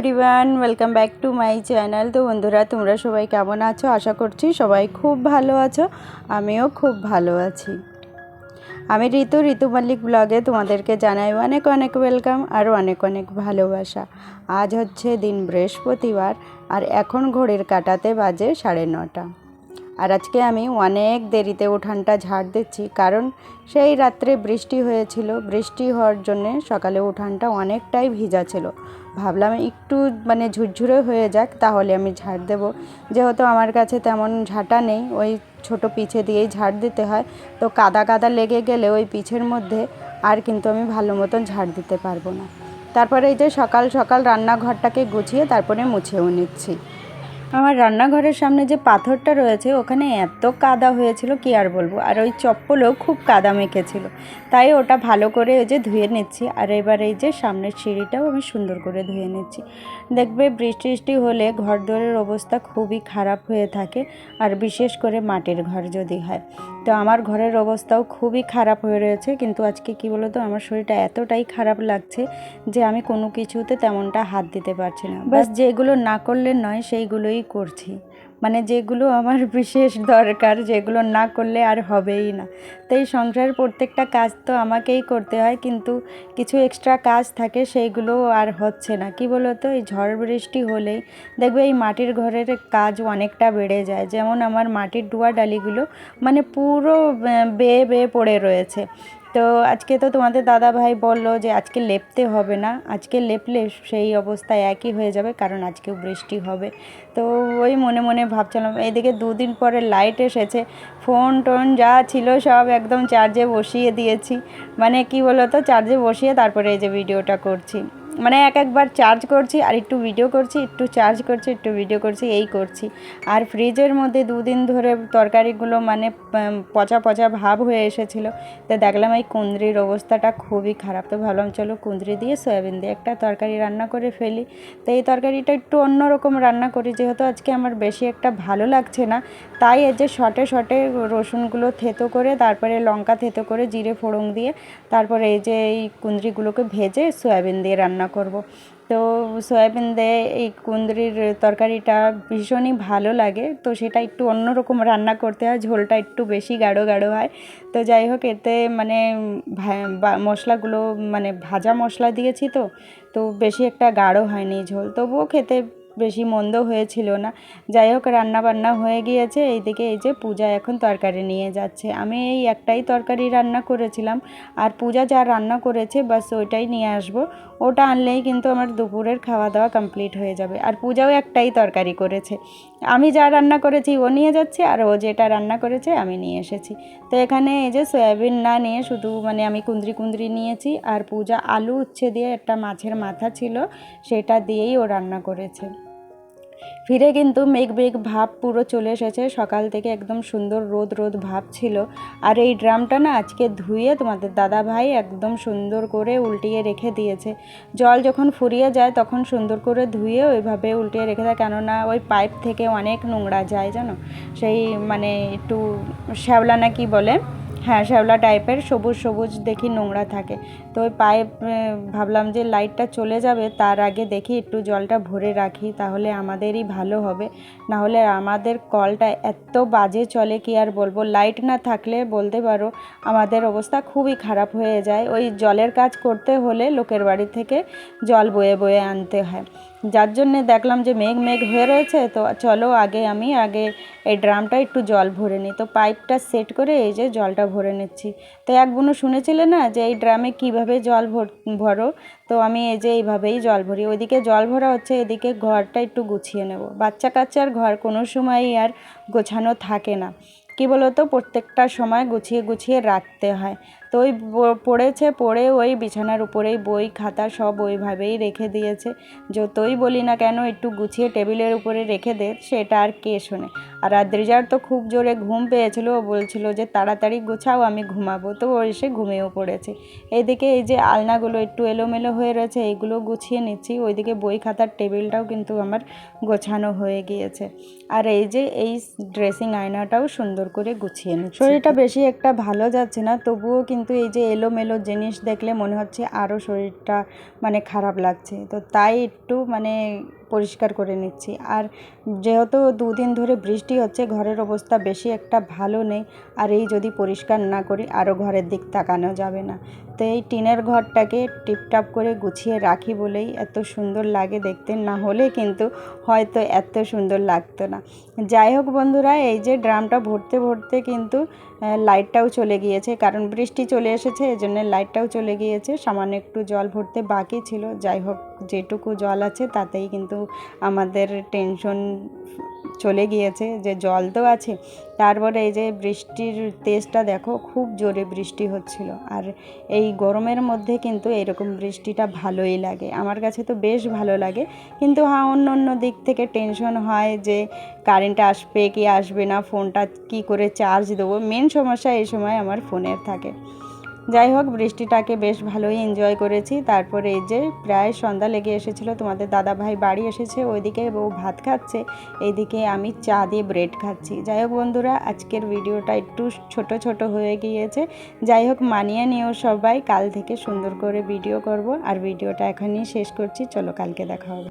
Everyone welcome back to my channel তো বন্ধুরা, তোমরা সবাই কেমন আছো? আশা করছি সবাই খুব ভালো আছো। আমিও খুব ভালো আছি। আমি ঋতু ঋতু মল্লিক ব্লগে তোমাদেরকে জানাই অনেক অনেক ওয়েলকাম আর অনেক অনেক ভালোবাসা। আজ হচ্ছে দিন বৃহস্পতিবার আর এখন ঘড়ির কাটাতে বাজে সাড়ে নটা। আর আজকে আমি অনেক দেরিতে উঠানটা ঝাড় দিচ্ছি, কারণ সেই রাত্রে বৃষ্টি হয়েছিল। বৃষ্টি হওয়ার জন্যে সকালে উঠানটা অনেকটাই ভিজা ছিল। ভাবলাম একটু মানে ঝুরঝুরে হয়ে যাক, তাহলে আমি ঝাড় দেবো। যেহেতু আমার কাছে তেমন ঝাঁটা নেই, ওই ছোট পিছে দিয়েই ঝাড় দিতে হয়। তো কাদা কাদা লেগে গেলে ওই পিছের মধ্যে আর কিন্তু আমি ভালো মতন ঝাড় দিতে পারব না। তারপরে এই যে সকাল সকাল রান্নাঘরটাকে গুছিয়ে তারপরে মুছেও নিচ্ছি। আমার রান্নাঘরের সামনে যে পাথরটা রয়েছে ওখানে এত কাদা হয়েছিল কি আর বলব? আর ওই চপ্পলেও খুব কাদা মেখেছিল। তাই ওটা ভালো করে ওই যে ধুয়ে নিচ্ছি। আর এবার এই যে সামনের সিঁড়িটাও আমি সুন্দর করে ধুয়ে নিচ্ছি। দেখবে বৃষ্টি বৃষ্টি হলে ঘর অবস্থা খুবই খারাপ হয়ে থাকে আর বিশেষ করে মাটির ঘর যদি হয়। তো আমার ঘরের অবস্থাও খুবই খারাপ হয়ে রয়েছে কিন্তু আজকে কি বলতো আমার শরীরটা এতটাই খারাপ লাগছে যে আমি কোনো কিছুতে তেমনটা হাত দিতে পারছি না। বাস যেগুলো না করলে নয় সেইগুলোই করছি। মানে যেগুলো আমার বিশেষ দরকার, যেগুলো না করলে আর হবেই না। তাই সংসারের প্রত্যেকটা কাজ তো আমাকেই করতে হয়, কিন্তু কিছু এক্সট্রা কাজ থাকে সেইগুলো আর হচ্ছে না। কি বলো তো এই ঝড় বৃষ্টি হলেই দেখবে এই মাটির ঘরের কাজ অনেকটা বেড়ে যায়। যেমন আমার মাটির ডুয়া ডালিগুলো মানে পুরো বেয়ে বেয়ে পড়ে রয়েছে। তো আজকে তো তোমাদের দাদা ভাই বলল যে আজকে লেপতে হবে না। আজকে লেপলে সেই অবস্থায় একই হয়ে যাবে, কারণ আজকেও বৃষ্টি হবে। তো ওই মনে মনে ভাবছিলাম, এদিকে দুদিন পরে লাইট এসেছে, ফোন টোন যা ছিল সব একদম চার্জে বসিয়ে দিয়েছি। মানে কি বলো তো চার্জে বসিয়ে তারপরে এই যে ভিডিওটা করছি। মানে এক একবার চার্জ করছি আর একটু ভিডিও করছি, একটু চার্জ করছি, একটু ভিডিও করছি, এই করছি। আর ফ্রিজের মধ্যে দুদিন ধরে তরকারিগুলো মানে পচা পচা ভাব হয়ে এসেছিল। তো দেখলাম এই কুঁদরির অবস্থাটা খুবই খারাপ। তো ভাবলাম, চলো কুঁদরি দিয়ে সয়াবিন দিয়ে একটা তরকারি রান্না করে ফেলি। তো এই তরকারিটা একটু অন্যরকম রান্না করি, যেহেতু আজকে আমার বেশি একটা ভালো লাগছে না। তাই এই যে শটে শটে রসুনগুলো থেতো করে, তারপরে লঙ্কা থেতো করে, জিরে ফোড়ন দিয়ে, তারপরে এই যে এই কুঁদরিগুলোকে ভেজে সয়াবিন দিয়ে রান্না করব। তো সয়াবিন দিয়ে এই কুন্দরির তরকারিটা ভীষণই ভালো লাগে। তো সেটা একটু অন্যরকম রান্না করতে হয়, ঝোলটা একটু বেশি গাঢ় গাঢ় হয়। তো যাই হোক, এতে মানে মশলাগুলো মানে ভাজা মশলা দিয়েছি তো তো বেশি একটা গাঢ় হয়নি ঝোল। তবুও খেতে বেশি মন্দ হয়েছিল না। যাই হোক, রান্নাবান্না হয়ে গিয়েছে। এইদিকে এই যে পূজা এখন তরকারি নিয়ে যাচ্ছে। আমি এই একটাই তরকারি রান্না করেছিলাম। আর পূজা যা রান্না করেছে, বাস ওইটাই নিয়ে আসব। ওটা আনলেই কিন্তু আমার দুপুরের খাওয়া দাওয়া কমপ্লিট হয়ে যাবে। আর পূজাও একটাই তরকারি করেছে। আমি যা রান্না করেছি, ও নিয়ে যাচ্ছে, আর ও যেটা রান্না করেছে, আমি নিয়ে এসেছি। তো এখানে এই যে সয়াবিন না নিয়ে শুধু মানে আমি কুন্দ্রি কুন্দ্রি নিয়েছি। আর পূজা আলু উচ্ছে দিয়ে একটা মাছের মাথা ছিল, সেটা দিয়েই ও রান্না করেছে। ফিরে কিন্তু মেঘ মেঘ ভাব পুরো চলে এসেছে। সকাল থেকে একদম সুন্দর রোদ রোদ ভাব ছিল। আর এই ড্রামটা না আজকে ধুয়ে তোমাদের দাদা ভাই একদম সুন্দর করে উল্টিয়ে রেখে দিয়েছে। জল যখন ফুরিয়ে যায় তখন সুন্দর করে ধুয়ে ওইভাবে উল্টিয়ে রেখে দেয়। কেননা ওই পাইপ থেকে অনেক নোংরা যায়, জানো? সেই মানে একটু শ্যাওলা না কি বলে? হ্যাঁ শ্যাওলা টাইপের সবুজ সবুজ দেখি নোংরা থাকে। তো ওই পায়ে ভাবলাম যে লাইটটা চলে যাবে, তার আগে দেখি একটু জলটা ভরে রাখি, তাহলে আমাদেরই ভালো হবে। না হলে আমাদের কলটা এত বাজে চলে, কি আর বলব? লাইট না থাকলে বলতে পারো, আমাদের অবস্থা খুবই খারাপ হয়ে যায়। ওই জলের কাজ করতে হলে লোকের বাড়ি থেকে জল বয়ে বয়ে আনতে হয়। যার জন্যে দেখলাম যে মেঘ মেঘ হয়ে রয়েছে, তো চলো আগে আমি আগে এই ড্রামটা একটু জল ভরে নিই। তো পাইপটা সেট করে এই যে জলটা ভরে নিচ্ছি। তো এক বুনো শুনেছিলে না যে এই ড্রামে কীভাবে জল ভরো তো আমি এই যে এইভাবেই জল ভরি। ওইদিকে জল ভরা হচ্ছে, এদিকে ঘরটা একটু গুছিয়ে নেব। বাচ্চা কাচ্চার ঘর কোনো সময়ই আর গোছানো থাকে না। কী বলতো, প্রত্যেকটা সময় গুছিয়ে গুছিয়ে রাখতে হয়। তো ওই পড়েছে পড়ে ওই বিছানার উপরেই বই, খাতা সব ওইভাবেই রেখে দিয়েছে। যতই বলি না কেন, একটু গুছিয়ে টেবিলের উপরে রেখে দে, সেটা আর কে শোনে। আর আদ্রিজার তো খুব জোরে ঘুম পেয়েছিল, ও বলছিল যে, তাড়াতাড়ি গুছাও, আমি ঘুমাবো। তো ও এসে ঘুমিয়েও পড়েছে। এইদিকে এই যে আলনাগুলো একটু এলোমেলো হয়ে রয়েছে, এইগুলো গুছিয়ে নিচ্ছি। ওইদিকে বই, খাতার টেবিলটাও কিন্তু আমার গোছানো হয়ে গিয়েছে। আর এই যে, এই ড্রেসিং আয়নাটাও সুন্দর করে গুছিয়ে নিচ্ছি। শরীরটা বেশি একটা ভালো যাচ্ছে না, তবুও কিন্তু এই যে এলোমেলো জিনিস দেখলে মনে হচ্ছে আরও শরীরটা মানে খারাপ লাগছে। তো তাই একটু মানে পরিষ্কার করে নিচ্ছি। আর যেহেতু দুদিন ধরে বৃষ্টি হচ্ছে, ঘরের অবস্থা বেশি একটা ভালো নেই। আর এই যদি পরিষ্কার না করি আরও ঘরের দিক তাকানো যাবে না। তো এই টিনের ঘরটাকে টিপটাপ করে গুছিয়ে রাখি বলেই এত সুন্দর লাগে দেখতে। না হলে কিন্তু হয়তো এত সুন্দর লাগতো না। যাই হোক বন্ধুরা, এই যে ড্রামটা ভরতে ভরতে কিন্তু লাইটটাও চলে গিয়েছে, কারণ বৃষ্টি চলে এসেছে এই জন্য লাইটটাও চলে গিয়েছে। সামান্য একটু জল ভরতে বাকি ছিল, যাই হোক, যেটুকু জল আছে তাতেই কিন্তু আমাদের টেনশন চলে গিয়েছে, যে জল তো আছে। তারপরে এই যে বৃষ্টির তেজটা দেখো, খুব জোরে বৃষ্টি হচ্ছিল। আর এই গরমের মধ্যে কিন্তু এরকম বৃষ্টিটা ভালোই লাগে। আমার কাছে তো বেশ ভালো লাগে। কিন্তু হ্যাঁ অন্য অন্য দিক থেকে টেনশন হয় যে কারেন্ট আসবে কি আসবে না ফোনটা কি করে চার্জ দেবো? মেন সমস্যা এই সময় আমার ফোনের থাকে। যাই হোক, বৃষ্টিটাকে বেশ ভালোই এনজয় করেছি। তারপরে এই যে প্রায় সন্ধ্যা লেগে এসেছিল, তোমাদের দাদা ভাই বাড়ি এসেছে, ওইদিকে বউ ভাত খাচ্ছে, এইদিকে আমি চা দিয়ে ব্রেড খাচ্ছি। যাই হোক বন্ধুরা, আজকের ভিডিওটা একটু ছোট ছোট হয়ে গিয়েছে। যাই হোক, মানিয়ে নিও সবাই, কাল থেকে সুন্দর করে ভিডিও করব। আর ভিডিওটা এখনই শেষ করছি, চলো কালকে দেখা হবে।